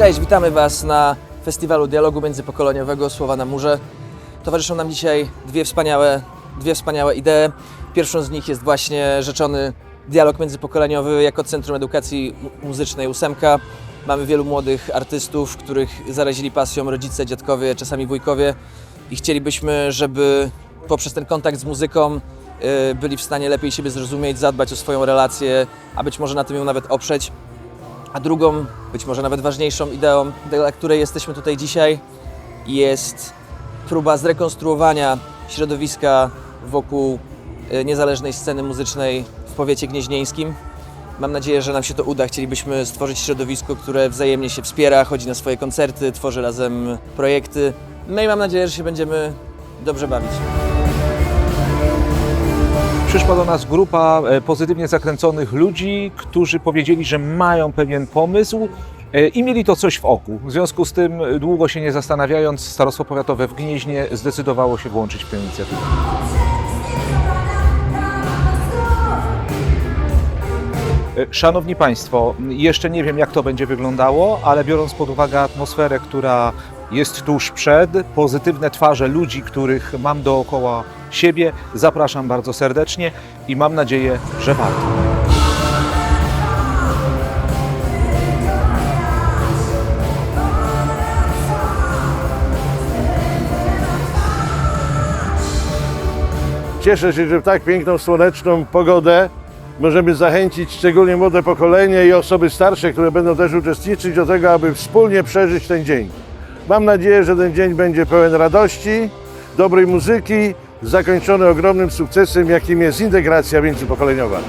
Cześć, witamy Was na festiwalu dialogu międzypokoleniowego Słowa na Murze. Towarzyszą nam dzisiaj dwie wspaniałe, dwie wspaniałe idee. Pierwszą z nich jest właśnie rzeczony dialog międzypokoleniowy jako Centrum Edukacji Mu- Muzycznej Ósemka. Mamy wielu młodych artystów, których zarazili pasją rodzice, dziadkowie, czasami wujkowie i chcielibyśmy, żeby poprzez ten kontakt z muzyką y, byli w stanie lepiej siebie zrozumieć, zadbać o swoją relację, a być może na tym ją nawet oprzeć. A drugą, być może nawet ważniejszą ideą, dla której jesteśmy tutaj dzisiaj, jest próba zrekonstruowania środowiska wokół e, niezależnej sceny muzycznej w powiecie gnieźnieńskim. Mam nadzieję, że nam się to uda. Chcielibyśmy stworzyć środowisko, które wzajemnie się wspiera, chodzi na swoje koncerty, tworzy razem projekty. No i mam nadzieję, że się będziemy dobrze bawić. Przyszła do nas grupa e, pozytywnie zakręconych ludzi, którzy powiedzieli, że mają pewien pomysł e, i mieli to coś w oku. W związku z tym, e, długo się nie zastanawiając, Starostwo Powiatowe w Gnieźnie zdecydowało się włączyć w tę inicjatywę. Szanowni Państwo, jeszcze nie wiem jak to będzie wyglądało, ale biorąc pod uwagę atmosferę, która jest tuż przed, pozytywne twarze ludzi, których mam dookoła siebie, zapraszam bardzo serdecznie i mam nadzieję, że warto. Cieszę się, że w tak piękną, słoneczną pogodę możemy zachęcić szczególnie młode pokolenie i osoby starsze, które będą też uczestniczyć do tego, aby wspólnie przeżyć ten dzień. Mam nadzieję, że ten dzień będzie pełen radości, dobrej muzyki, zakończony ogromnym sukcesem, jakim jest integracja międzypokoleniowa.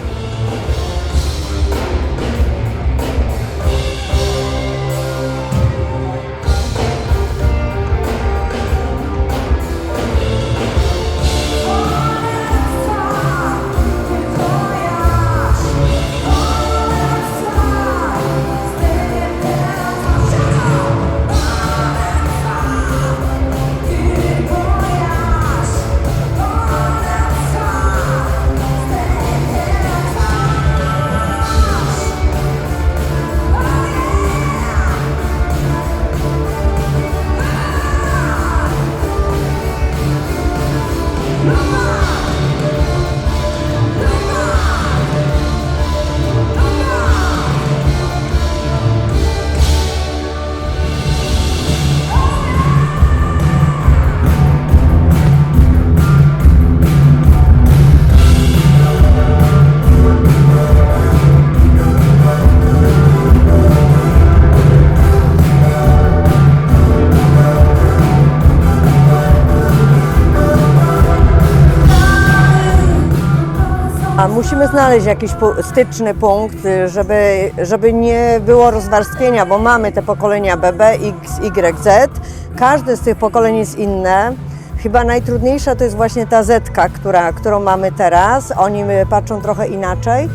A musimy znaleźć jakiś styczny punkt, y, żeby, żeby nie było rozwarstwienia, bo mamy te pokolenia BB, X, Y, Z. Każde z tych pokoleń jest inne. Chyba najtrudniejsza to jest właśnie ta Z, która, którą mamy teraz. Oni y, patrzą trochę inaczej,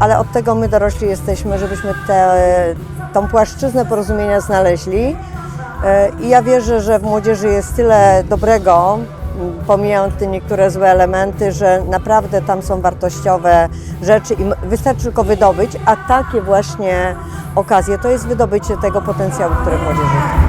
ale od tego my dorośli jesteśmy, żebyśmy te, tą płaszczyznę porozumienia znaleźli. Y, I ja wierzę, że w młodzieży jest tyle dobrego, pomijając te niektóre złe elementy, że naprawdę tam są wartościowe rzeczy i wystarczy tylko wydobyć, a takie właśnie okazje to jest wydobycie tego potencjału, który w młodzieży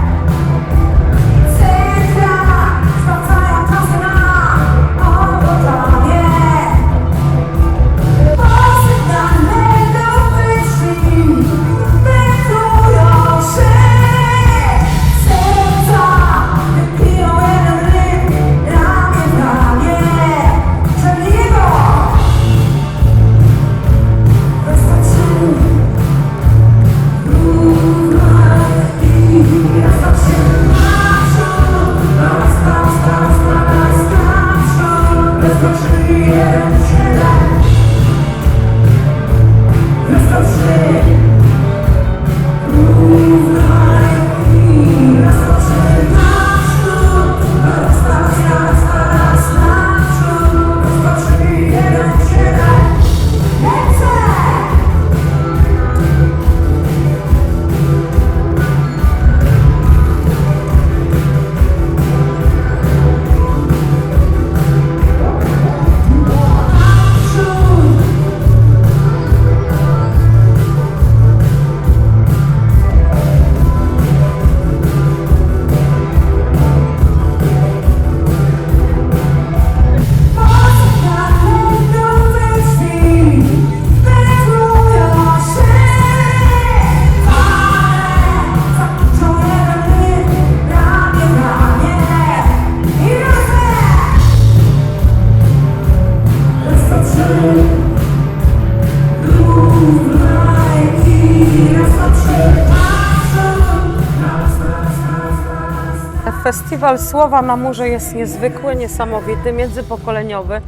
Festiwal Słowa na Murze jest niezwykły, niesamowity, międzypokoleniowy.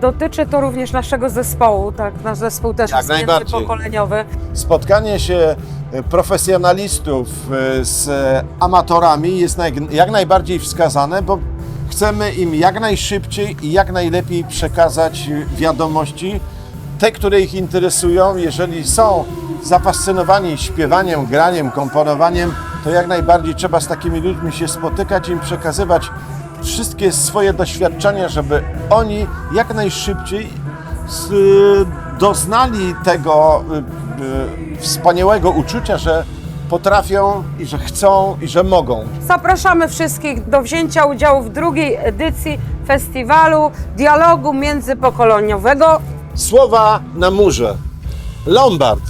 Dotyczy to również naszego zespołu, tak? Nasz zespół też Jak jest najbardziej. międzypokoleniowy. Spotkanie się e, profesjonalistów e, z amatorami jest jak najbardziej wskazane, bo chcemy im jak najszybciej i jak najlepiej przekazać e, wiadomości, te, które ich interesują. Jeżeli są zafascynowani śpiewaniem, graniem, komponowaniem, to jak najbardziej trzeba z takimi ludźmi się spotykać, im przekazywać wszystkie swoje doświadczenia, żeby oni jak najszybciej z, doznali tego y, y, wspaniałego uczucia, że potrafią i że chcą i że mogą. Zapraszamy wszystkich do wzięcia udziału w drugiej edycji festiwalu dialogu międzypokoleniowego Słowa na murze. Lombard.